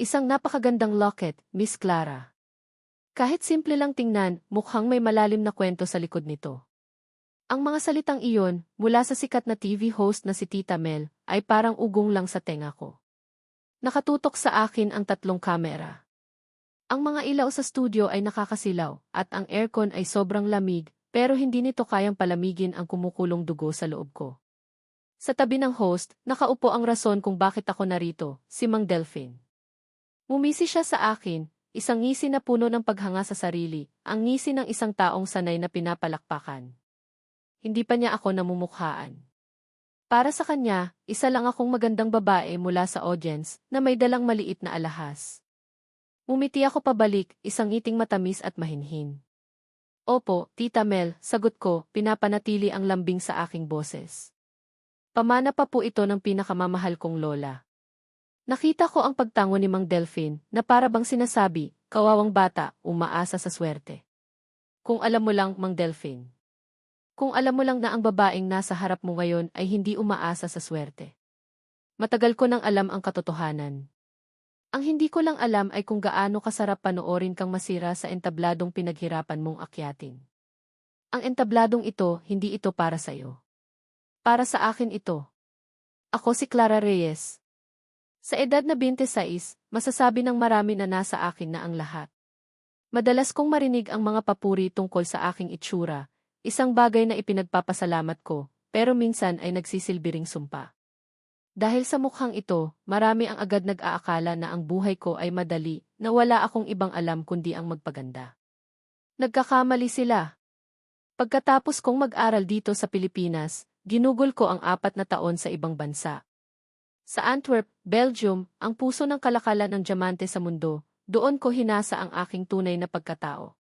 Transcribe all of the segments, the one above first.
Isang napakagandang locket, Miss Clara. Kahit simple lang tingnan, mukhang may malalim na kwento sa likod nito. Ang mga salitang iyon, mula sa sikat na TV host na si Tita Mel, ay parang ugong lang sa tenga ko. Nakatutok sa akin ang tatlong kamera. Ang mga ilaw sa studio ay nakakasilaw, at ang aircon ay sobrang lamig, pero hindi nito kayang palamigin ang kumukulong dugo sa loob ko. Sa tabi ng host, nakaupo ang rason kung bakit ako narito, si Mang Delphine. Mumisi siya sa akin, isang ngisi na puno ng paghanga sa sarili, ang ngisi ng isang taong sanay na pinapalakpakan. Hindi pa niya ako namumukhaan. Para sa kanya, isa lang akong magandang babae mula sa audience na may dalang maliit na alahas. Umiti ako pabalik, isang ngiting matamis at mahinhin. Opo, Tita Mel, sagot ko, pinapanatili ang lambing sa aking boses. Pamana pa po ito ng pinakamamahal kong lola. Nakita ko ang pagtango ni Mang Delphine na para bang sinasabi, kawawang bata, umaasa sa swerte. Kung alam mo lang, Mang Delphine. Kung alam mo lang na ang babaeng nasa harap mo ngayon ay hindi umaasa sa swerte. Matagal ko nang alam ang katotohanan. Ang hindi ko lang alam ay kung gaano kasarap panoorin kang masira sa entabladong pinaghirapan mong akyatin. Ang entabladong ito, hindi ito para sa'yo. Para sa akin ito. Ako si Clara Reyes. Sa edad na 26, masasabi ng marami na nasa akin na ang lahat. Madalas kong marinig ang mga papuri tungkol sa aking itsura, isang bagay na ipinagpapasalamat ko, pero minsan ay nagsisilbi ring sumpa. Dahil sa mukhang ito, marami ang agad nag-aakala na ang buhay ko ay madali, na wala akong ibang alam kundi ang magpaganda. Nagkakamali sila. Pagkatapos kong mag-aral dito sa Pilipinas, ginugol ko ang apat na taon sa ibang bansa. Sa Antwerp, Belgium, ang puso ng kalakalan ng diamante sa mundo, doon ko hinasa ang aking tunay na pagkatao.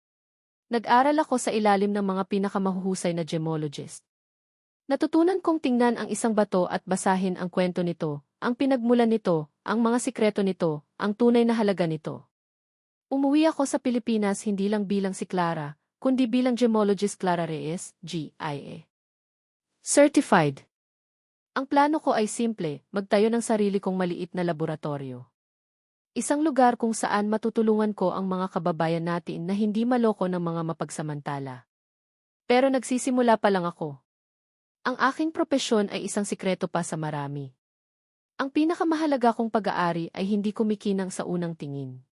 Nag-aral ako sa ilalim ng mga pinakamahuhusay na gemologist. Natutunan kong tingnan ang isang bato at basahin ang kwento nito, ang pinagmulan nito, ang mga sikreto nito, ang tunay na halaga nito. Umuwi ako sa Pilipinas hindi lang bilang si Clara, kundi bilang gemologist Clara Reyes, GIA. Certified. Ang plano ko ay simple, magtayo ng sarili kong maliit na laboratorio. Isang lugar kung saan matutulungan ko ang mga kababayan natin na hindi maloko ng mga mapagsamantala. Pero nagsisimula pa lang ako. Ang aking propesyon ay isang sikreto pa sa marami. Ang pinakamahalaga kong pag-aari ay hindi kumikinang sa unang tingin.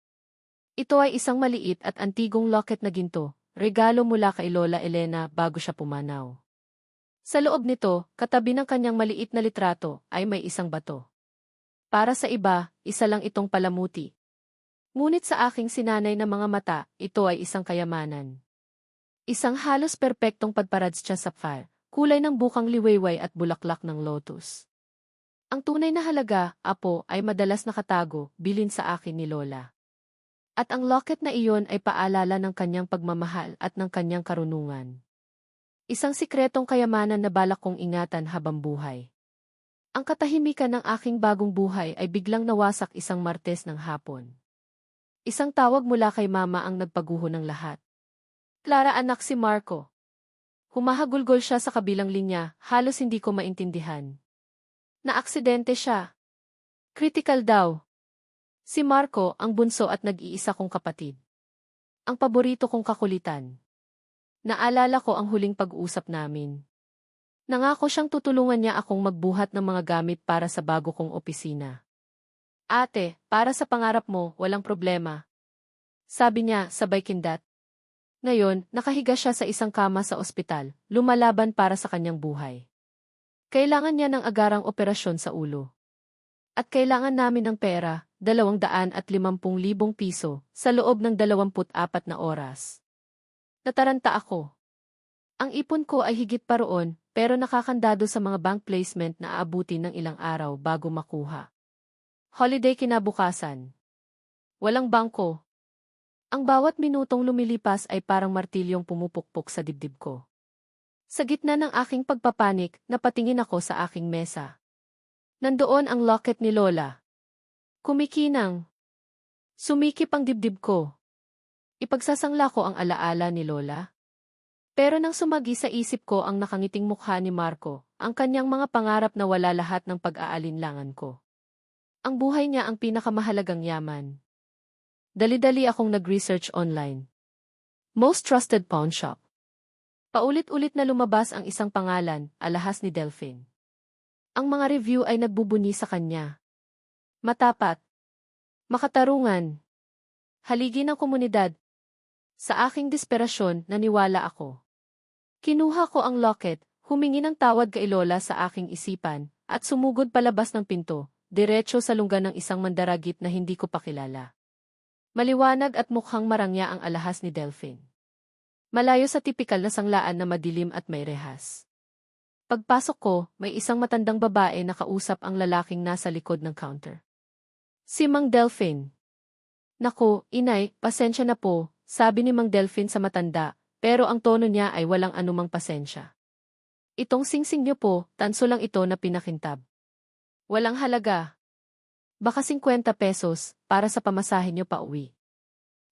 Ito ay isang maliit at antigong locket na ginto, regalo mula kay Lola Elena bago siya pumanaw. Sa loob nito, katabi ng kanyang maliit na litrato, ay may isang bato. Para sa iba, isa lang itong palamuti. Ngunit sa aking sinanay na mga mata, ito ay isang kayamanan. Isang halos perpektong padparadsya sapphire, kulay ng bukang liwayway at bulaklak ng lotus. Ang tunay na halaga, apo, ay madalas nakatago, bilin sa akin ni Lola. At ang locket na iyon ay paalala ng kanyang pagmamahal at ng kanyang karunungan. Isang sikretong kayamanan na balak kong ingatan habang buhay. Ang katahimikan ng aking bagong buhay ay biglang nawasak isang martes ng hapon. Isang tawag mula kay mama ang nagpaguho ng lahat. Clara anak si Marco. Humahagulgol siya sa kabilang linya, halos hindi ko maintindihan. Naaksidente siya. Critical daw. Si Marco ang bunso at nag-iisa kong kapatid. Ang paborito kong kakulitan. Naalala ko ang huling pag-usap namin. Nangako siyang tutulungan niya akong magbuhat ng mga gamit para sa bago kong opisina. Ate, para sa pangarap mo, walang problema. Sabi niya, sabay kindat. Ngayon, nakahiga siya sa isang kama sa ospital, lumalaban para sa kanyang buhay. Kailangan niya ng agarang operasyon sa ulo. At kailangan namin ng pera, dalawang daan at limampung libong piso, sa loob ng dalawamput apat na oras. Nataranta ako. Ang ipon ko ay higit pa roon, pero nakakandado sa mga bank placement na aabutin ng ilang araw bago makuha. Holiday kinabukasan. Walang bangko. Ang bawat minutong lumilipas ay parang martilyong pumupukpok sa dibdib ko. Sa gitna ng aking pagpapanik, napatingin ako sa aking mesa. Nandoon ang locket ni Lola. Kumikinang. Sumikip ang dibdib ko. Ipagsasangla ko ang alaala ni Lola. Pero nang sumagi sa isip ko ang nakangiting mukha ni Marco, ang kanyang mga pangarap na wala lahat ng pag-aalinlangan ko. Ang buhay niya ang pinakamahalagang yaman. Dali-dali akong nag-research online. Most trusted pawn shop. Paulit-ulit na lumabas ang isang pangalan, alahas ni Delphine. Ang mga review ay nagbubuni sa kanya. Matapat. Makatarungan. Haligi ng komunidad. Sa aking desperasyon, naniwala ako. Kinuha ko ang locket, humingi ng tawad kay Lola sa aking isipan, at sumugod palabas ng pinto, diretso sa lungga ng isang mandaragit na hindi ko pakilala. Maliwanag at mukhang marangya ang alahas ni Delphine. Malayo sa tipikal na sanglaan na madilim at may rehas. Pagpasok ko, may isang matandang babae na kausap ang lalaking nasa likod ng counter. Si Mang Delphine. Nako, inay, pasensya na po, sabi ni Mang Delphine sa matanda, pero ang tono niya ay walang anumang pasensya. Itong singsing niyo po, tanso lang ito na pinakintab. Walang halaga. Baka 50 pesos, para sa pamasahe niyo pa uwi.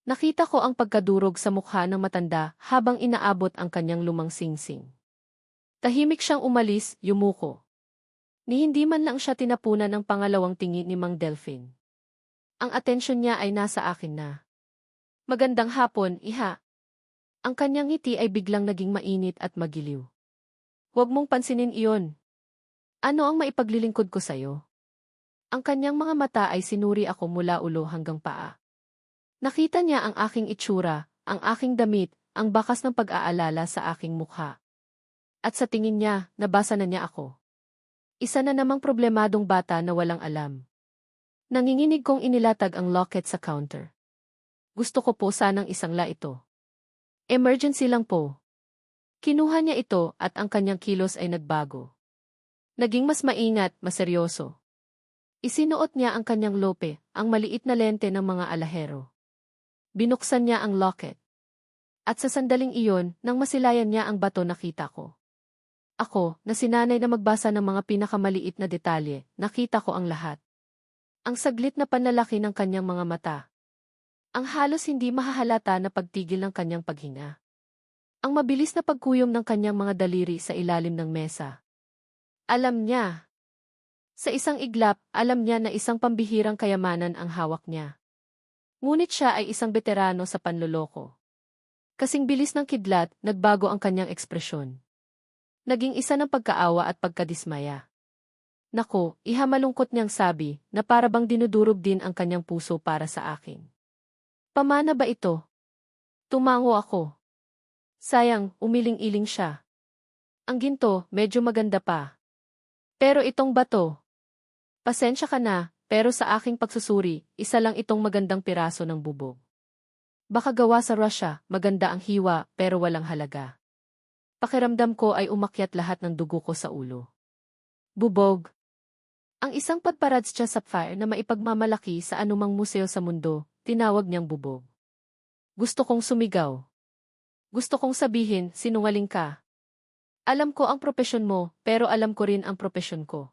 Nakita ko ang pagkadurog sa mukha ng matanda habang inaabot ang kanyang lumang singsing. Tahimik siyang umalis, yumuko. Ni hindi man lang siya tinapunan ng pangalawang tingin ni Mang Delphine. Ang atensyon niya ay nasa akin na. Magandang hapon, iha. Ang kanyang ngiti ay biglang naging mainit at magiliw. Huwag mong pansinin iyon. Ano ang maipaglilingkod ko sa'yo? Ang kanyang mga mata ay sinuri ako mula ulo hanggang paa. Nakita niya ang aking itsura, ang aking damit, ang bakas ng pag-aalala sa aking mukha. At sa tingin niya, nabasa na niya ako. Isa na namang problemadong bata na walang alam. Nanginginig kong inilatag ang locket sa counter. Gusto ko po sanang isang la ito. Emergency lang po. Kinuha niya ito at ang kanyang kilos ay nagbago. Naging mas maingat, maseryoso. Isinuot niya ang kanyang lope, ang maliit na lente ng mga alahero. Binuksan niya ang locket. At sa sandaling iyon, nang masilayan niya ang bato nakita ko. Ako, na sinanay na magbasa ng mga pinakamaliit na detalye, nakita ko ang lahat. Ang saglit na panlalaki ng kanyang mga mata. Ang halos hindi mahahalata na pagtigil ng kanyang paghinga. Ang mabilis na pagkuyom ng kanyang mga daliri sa ilalim ng mesa. Alam niya, sa isang iglap, alam niya na isang pambihirang kayamanan ang hawak niya. Ngunit siya ay isang veterano sa panloloko. Kasing bilis ng kidlat, nagbago ang kanyang ekspresyon. Naging isa ng pagkaawa at pagkadismaya. Nako, ihamalungkot niyang sabi na para bang dinudurog din ang kanyang puso para sa akin. Pamana ba ito? Tumango ako. Sayang, umiling-iling siya. Ang ginto, medyo maganda pa. Pero itong bato, Pasensya ka na, pero sa aking pagsusuri, isa lang itong magandang piraso ng bubog. Baka gawa sa Russia, maganda ang hiwa, pero walang halaga. Pakiramdam ko ay umakyat lahat ng dugo ko sa ulo. Bubog. Ang isang Padparadstya sapphire na maipagmamalaki sa anumang museo sa mundo, tinawag niyang bubog. Gusto kong sumigaw. Gusto kong sabihin, sinungaling ka. Alam ko ang propesyon mo, pero alam ko rin ang propesyon ko.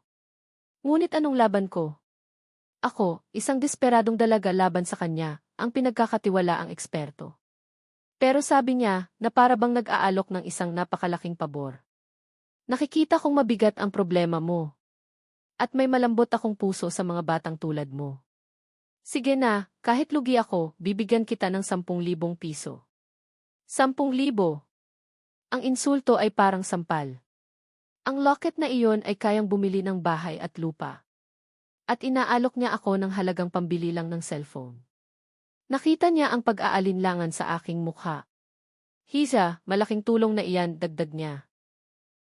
Ngunit anong laban ko? Ako, isang desperadong dalaga laban sa kanya, ang pinagkakatiwala ang eksperto. Pero sabi niya na para bang nag-aalok ng isang napakalaking pabor. Nakikita kong mabigat ang problema mo. At may malambot akong puso sa mga batang tulad mo. Sige na, kahit lugi ako, bibigyan kita ng 10,000 piso. 10,000. Ang insulto ay parang sampal. Ang locket na iyon ay kayang bumili ng bahay at lupa. At inaalok niya ako ng halagang pambili lang ng cellphone. Nakita niya ang pag-aalinlangan sa aking mukha. Hiza, malaking tulong na iyan, dagdag niya.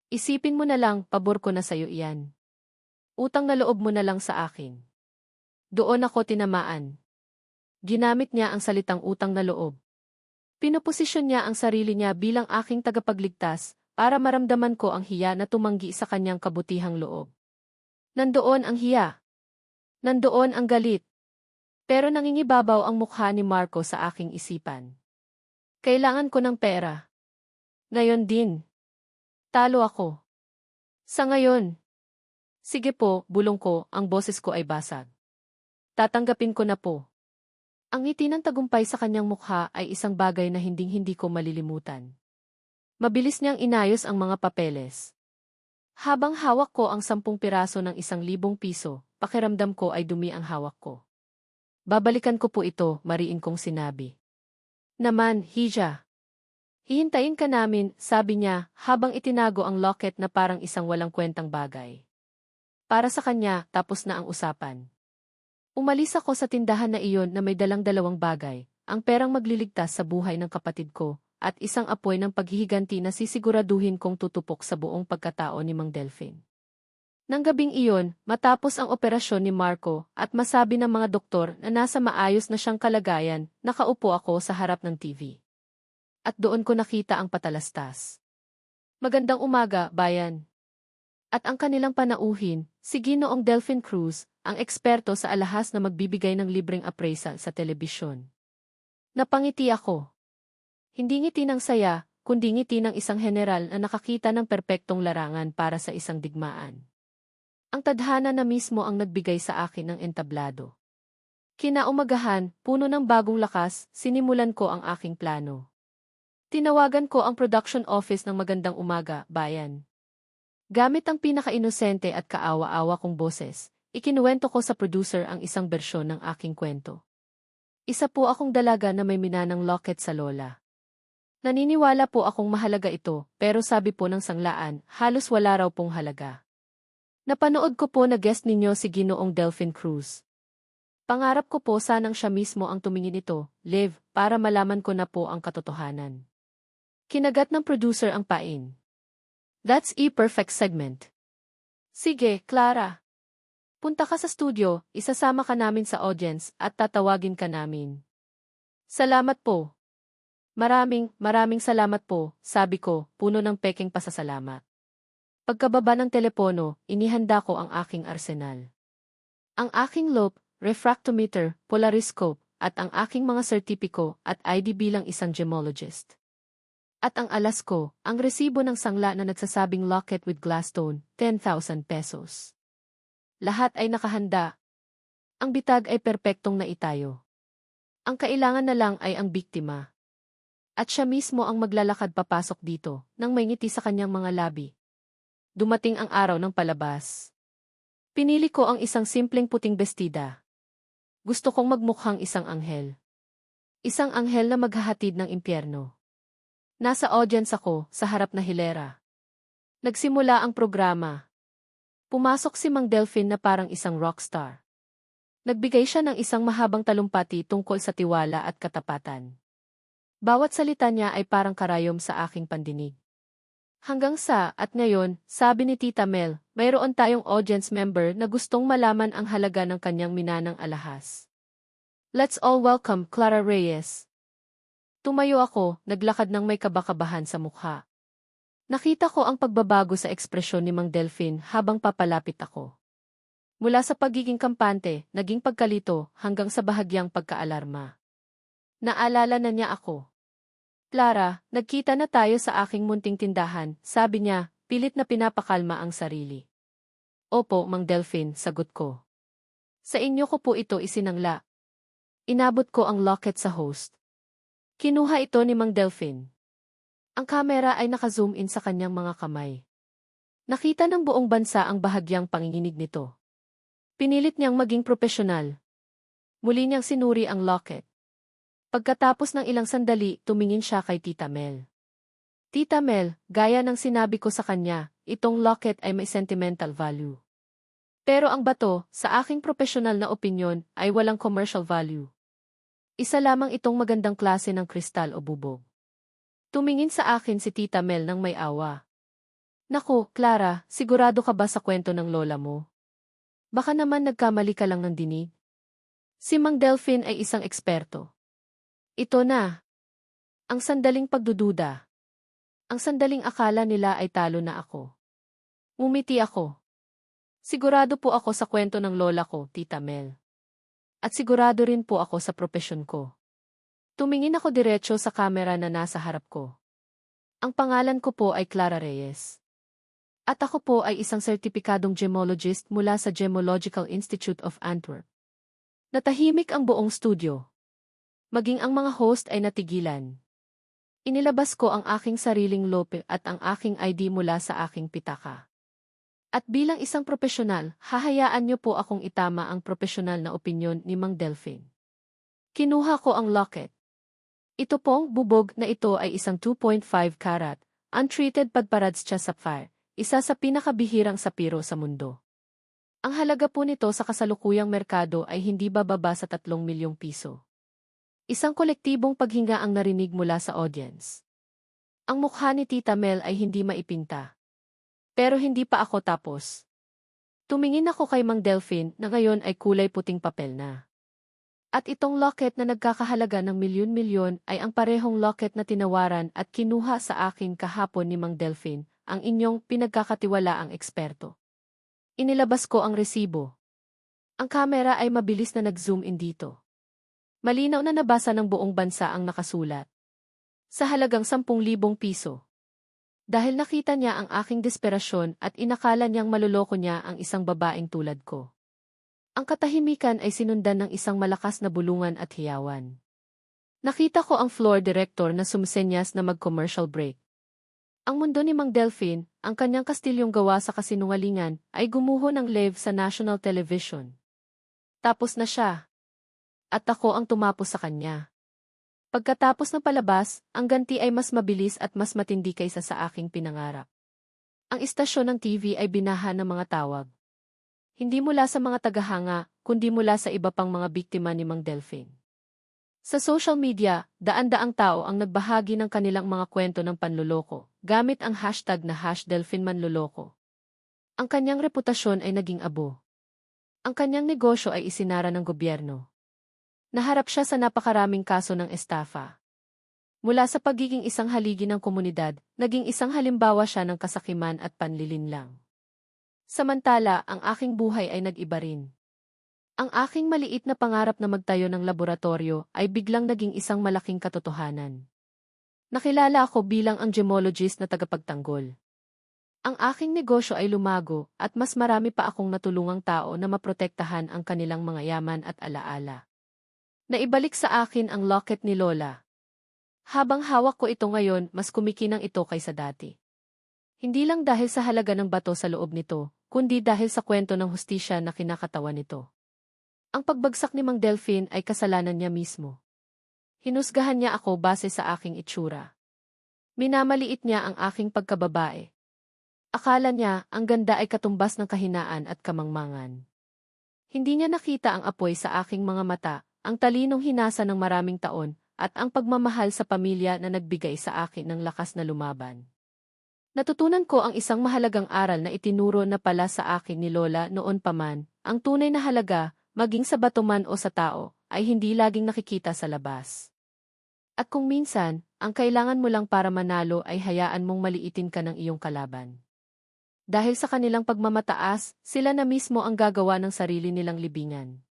Isipin mo na lang, pabor ko na sa'yo iyan. Utang na loob mo na lang sa akin. Doon ako tinamaan. Ginamit niya ang salitang utang na loob. Pinoposisyon niya ang sarili niya bilang aking tagapagligtas, para maramdaman ko ang hiya na tumanggi sa kanyang kabutihang loob. Nandoon ang hiya. Nandoon ang galit. Pero nangingibabaw ang mukha ni Marco sa aking isipan. Kailangan ko ng pera. Ngayon din. Talo ako. Sa ngayon. Sige po, bulong ko, ang boses ko ay basag. Tatanggapin ko na po. Ang ngiti ng tagumpay sa kanyang mukha ay isang bagay na hinding-hindi ko malilimutan. Mabilis niyang inayos ang mga papeles. Habang hawak ko ang sampung piraso ng isang libong piso, pakiramdam ko ay dumi ang hawak ko. Babalikan ko po ito, mariin kong sinabi. Naman, Hija. Hihintayin ka namin, sabi niya, habang itinago ang locket na parang isang walang kwentang bagay. Para sa kanya, tapos na ang usapan. Umalis ako sa tindahan na iyon na may dalang dalawang bagay, ang perang magliligtas sa buhay ng kapatid ko, at isang apoy ng paghihiganti na sisiguraduhin kong tutupok sa buong pagkatao ni Mang Delphine. Nang gabing iyon, matapos ang operasyon ni Marco at masabi ng mga doktor na nasa maayos na siyang kalagayan, nakaupo ako sa harap ng TV. At doon ko nakita ang patalastas. Magandang umaga, bayan. At ang kanilang panauhin, si Ginoong Delphine Cruz, ang eksperto sa alahas na magbibigay ng libreng appraisal sa telebisyon. Napangiti ako. Hindi ngiti ng saya, kundi ngiti ng isang general na nakakita ng perpektong larangan para sa isang digmaan. Ang tadhana na mismo ang nagbigay sa akin ng entablado. Kinaumagahan, puno ng bagong lakas, sinimulan ko ang aking plano. Tinawagan ko ang production office ng magandang umaga, bayan. Gamit ang pinaka-inosente at kaawa-awa kong boses, ikinuwento ko sa producer ang isang bersyon ng aking kwento. Isa po akong dalaga na may minanang locket sa lola. Naniniwala po akong mahalaga ito, pero sabi po ng sanglaan, halos wala raw pong halaga. Napanood ko po na guest ninyo si Ginoong Delphine Cruz. Pangarap ko po sanang siya mismo ang tumingin ito, live, para malaman ko na po ang katotohanan. Kinagat ng producer ang pain. That's a perfect segment. Sige, Clara. Punta ka sa studio, isasama ka namin sa audience at tatawagin ka namin. Salamat po. Maraming, maraming salamat po, sabi ko, puno ng peking pasasalamat. Pagkababa ng telepono, inihanda ko ang aking arsenal. Ang aking loop, refractometer, polariscope, at ang aking mga sertipiko at ID bilang isang gemologist. At ang alas ko, ang resibo ng sangla na nagsasabing locket with glass stone, 10,000 pesos. Lahat ay nakahanda. Ang bitag ay perpektong naitayo. Ang kailangan na lang ay ang biktima. At siya mismo ang maglalakad papasok dito, nang may ngiti sa kanyang mga labi. Dumating ang araw ng palabas. Pinili ko ang isang simpleng puting bestida. Gusto kong magmukhang isang anghel. Isang anghel na maghahatid ng impyerno. Nasa audience ako, sa harap na hilera. Nagsimula ang programa. Pumasok si Mang Delphine na parang isang rockstar. Nagbigay siya ng isang mahabang talumpati tungkol sa tiwala at katapatan. Bawat salita niya ay parang karayom sa aking pandinig. Hanggang sa, at ngayon, sabi ni Tita Mel, mayroon tayong audience member na gustong malaman ang halaga ng kanyang minanang alahas. Let's all welcome Clara Reyes. Tumayo ako, naglakad ng may kabakabahan sa mukha. Nakita ko ang pagbabago sa ekspresyon ni Mang Delphine habang papalapit ako. Mula sa pagiging kampante, naging pagkalito, hanggang sa bahagyang pagkaalarma. Naalala na niya ako. Clara, nagkita na tayo sa aking munting tindahan, sabi niya, pilit na pinapakalma ang sarili. Opo, Mang Delphine, sagot ko. Sa inyo ko po ito isinangla. Inabot ko ang locket sa host. Kinuha ito ni Mang Delphine. Ang kamera ay naka-zoom in sa kanyang mga kamay. Nakita ng buong bansa ang bahagyang panginginig nito. Pinilit niyang maging propesyonal. Muli niyang sinuri ang locket. Pagkatapos ng ilang sandali, tumingin siya kay Tita Mel. Tita Mel, gaya ng sinabi ko sa kanya, itong locket ay may sentimental value. Pero ang bato, sa aking profesional na opinyon, ay walang commercial value. Isa lamang itong magandang klase ng kristal o bubog. Tumingin sa akin si Tita Mel ng may awa. Naku, Clara, sigurado ka ba sa kwento ng lola mo? Baka naman nagkamali ka lang ng dinig? Si Mang Delphine ay isang eksperto. Ito na. Ang sandaling pagdududa. Ang sandaling akala nila ay talo na ako. Ngumiti ako. Sigurado po ako sa kwento ng lola ko, Tita Mel. At sigurado rin po ako sa propesyon ko. Tumingin ako diretso sa kamera na nasa harap ko. Ang pangalan ko po ay Clara Reyes. At ako po ay isang sertipikadong gemologist mula sa Gemological Institute of Antwerp. Natahimik ang buong studio. Maging ang mga host ay natigilan. Inilabas ko ang aking sariling lope at ang aking ID mula sa aking pitaka. At bilang isang profesional, hahayaan niyo po akong itama ang profesional na opinyon ni Mang Delphine. Kinuha ko ang locket. Ito pong bubog na ito ay isang 2.5 karat, untreated Padparadscha sapphire, isa sa pinakabihirang sapiro sa mundo. Ang halaga po nito sa kasalukuyang merkado ay hindi bababa sa 3 milyong piso. Isang kolektibong paghinga ang narinig mula sa audience. Ang mukha ni Tita Mel ay hindi maipinta. Pero hindi pa ako tapos. Tumingin ako kay Mang Delphine na ngayon ay kulay puting papel na. At itong locket na nagkakahalaga ng milyon-milyon ay ang parehong locket na tinawaran at kinuha sa akin kahapon ni Mang Delphine, ang inyong pinagkakatiwalaang eksperto. Inilabas ko ang resibo. Ang kamera ay mabilis na nag-zoom in dito. Malinaw na nabasa ng buong bansa ang nakasulat. Sa halagang 10,000 piso. Dahil nakita niya ang aking desperasyon at inakala niyang maluloko niya ang isang babaeng tulad ko. Ang katahimikan ay sinundan ng isang malakas na bulungan at hiyawan. Nakita ko ang floor director na sumsenyas na mag-commercial break. Ang mundo ni Mang Delphine, ang kanyang kastilyong gawa sa kasinungalingan, ay gumuho ng live sa national television. Tapos na siya. At ako ang tumapos sa kanya. Pagkatapos ng palabas, ang ganti ay mas mabilis at mas matindi kaysa sa aking pinangarap. Ang istasyon ng TV ay binaha ng mga tawag. Hindi mula sa mga tagahanga, kundi mula sa iba pang mga biktima ni Mang Delphine. Sa social media, daan-daang tao ang nagbahagi ng kanilang mga kwento ng panluloko, gamit ang hashtag na #delphinmanluloko. Ang kanyang reputasyon ay naging abo. Ang kanyang negosyo ay isinara ng gobyerno. Naharap siya sa napakaraming kaso ng estafa. Mula sa pagiging isang haligi ng komunidad, naging isang halimbawa siya ng kasakiman at panlilinlang. Samantala, ang aking buhay ay nag-iba rin. Ang aking maliit na pangarap na magtayo ng laboratorio ay biglang naging isang malaking katotohanan. Nakilala ako bilang ang gemologist na tagapagtanggol. Ang aking negosyo ay lumago at mas marami pa akong natulungang tao na maprotektahan ang kanilang mga yaman at alaala. Naibalik sa akin ang locket ni Lola. Habang hawak ko ito ngayon, mas kumikinang ito kaysa dati. Hindi lang dahil sa halaga ng bato sa loob nito, kundi dahil sa kwento ng hustisya na kinakatawan nito. Ang pagbagsak ni Mang Delphine ay kasalanan niya mismo. Hinusgahan niya ako base sa aking itsura. Minamaliit niya ang aking pagkababae. Akala niya ang ganda ay katumbas ng kahinaan at kamangmangan. Hindi niya nakita ang apoy sa aking mga mata, ang talinong hinasa ng maraming taon, at ang pagmamahal sa pamilya na nagbigay sa akin ng lakas na lumaban. Natutunan ko ang isang mahalagang aral na itinuro na pala sa akin ni Lola noon pa man, ang tunay na halaga, maging sa batuman o sa tao, ay hindi laging nakikita sa labas. At kung minsan, ang kailangan mo lang para manalo ay hayaan mong maliitin ka ng iyong kalaban. Dahil sa kanilang pagmamataas, sila na mismo ang gagawa ng sarili nilang libingan.